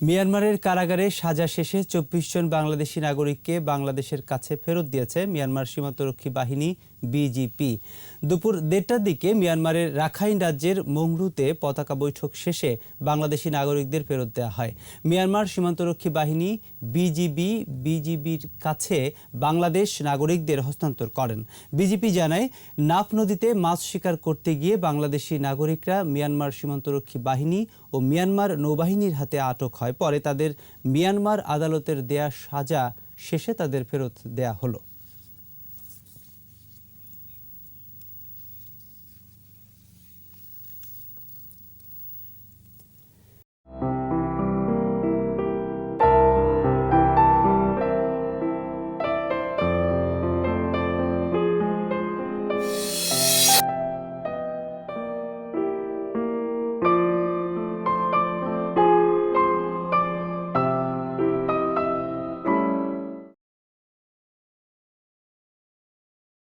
মিয়ানমারের কারাগারে সাজা শেষে চব্বিশ জন বাংলাদেশি নাগরিককে বাংলাদেশের কাছে ফেরত দিয়েছে মিয়ানমার সীমান্তরক্ষী বাহিনী বিজিপি দুপুর দেড়টার দিকে মিয়ানমারের রাখাইন রাজ্যের মংরুতে পতাকা বৈঠক শেষে বাংলাদেশি নাগরিকদের ফেরত দেওয়া হয়। মিয়ানমার সীমান্তরক্ষী বাহিনী বিজিবি বিজিবির কাছে বাংলাদেশ নাগরিকদের হস্তান্তর করেন। বিজিপি জানায়, নাফ নদীতে মাছ শিকার করতে গিয়ে বাংলাদেশি নাগরিকরা মিয়ানমার সীমান্তরক্ষী বাহিনী ও মিয়ানমার নৌবাহিনীর হাতে আটক হয়। পরে তাদের মিয়ানমার আদালতের দেয়া সাজা শেষে তাদের ফেরত দেয়া হলো।